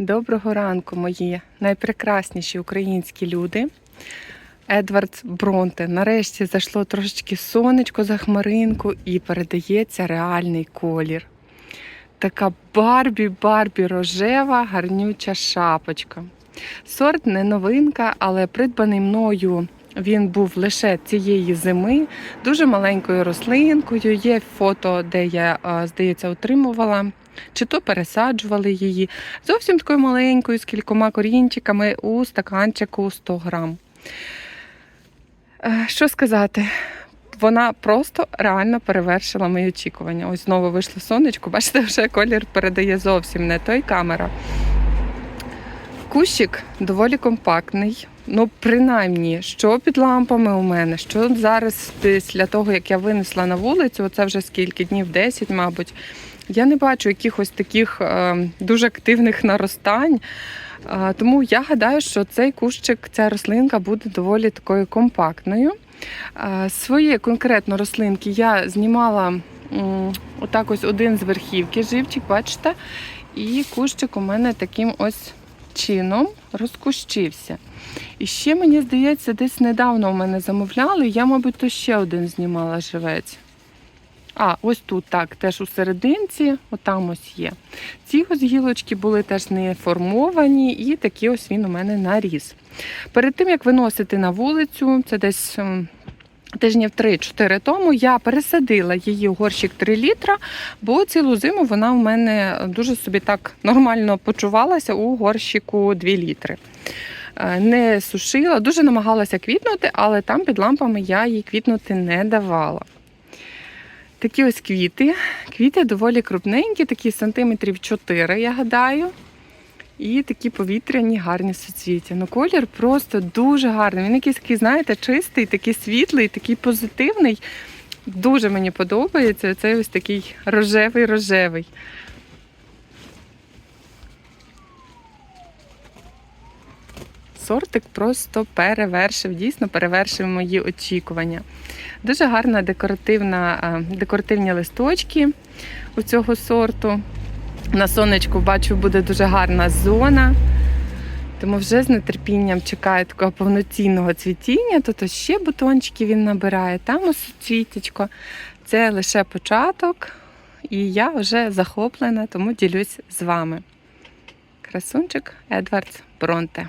Доброго ранку, мої найпрекрасніші українські люди. Едвард Бронте. Нарешті зайшло трошечки сонечко за хмаринку і передається реальний колір. Така Барбі-Барбі рожева, гарнюча шапочка. Сорт не новинка, але придбаний мною він був лише цієї зими, дуже маленькою рослинкою. Є фото, де я, здається, отримувала. Чи то пересаджували її зовсім такою маленькою, з кількома корінчиками у стаканчику 100 грам. Е, Що сказати? Вона просто реально перевершила мої очікування. Ось знову вийшло сонечко. Бачите, вже колір передає зовсім не той камера. Кущик доволі компактний. Ну, принаймні, що під лампами у мене, що зараз після того, як я винесла на вулицю, це вже скільки днів, 10, мабуть. Я не бачу якихось таких е, дуже активних наростань. Е, тому я гадаю, що цей кущик, ця рослинка буде доволі такою компактною. Е, свої конкретно рослинки я знімала отак ось один з верхівки, живчик, бачите? І кущик у мене таким ось чином розкущився. І ще, мені здається, десь недавно у мене замовляли, я, мабуть, то ще один знімала живець. А, ось тут так, теж у серединці, отам ось є. Ці ось гілочки були теж не формовані, і такий ось він у мене наріс. Перед тим, як виносити на вулицю, це десь тижнів 3-4 тому, я пересадила її у горщик 3 літра, бо цілу зиму вона у мене дуже собі так нормально почувалася у горщику 2 літри. Е, Не сушила, дуже намагалася квітнути, але там під лампами я їй квітнути не давала. Такі ось квіти. Квіти доволі крупненькі, такі сантиметрів 4, я гадаю. І такі повітряні гарні суцвіття. Ну, колір просто дуже гарний. Він якийсь такий, знаєте, чистий, такий світлий, такий позитивний. Дуже мені подобається. Цей ось такий рожевий-рожевий. Сортик просто перевершив, дійсно перевершив мої очікування. Дуже гарна декоративна, е, декоративні листочки у цього сорту. На сонечку бачу, буде дуже гарна зона. Тому вже з нетерпінням чекаю такого повноцінного цвітіння. Тут ще бутончики він набирає, там ось цвітечко. Це лише початок, і я вже захоплена, тому ділюсь з вами. Красунчик Едвардс Бронте.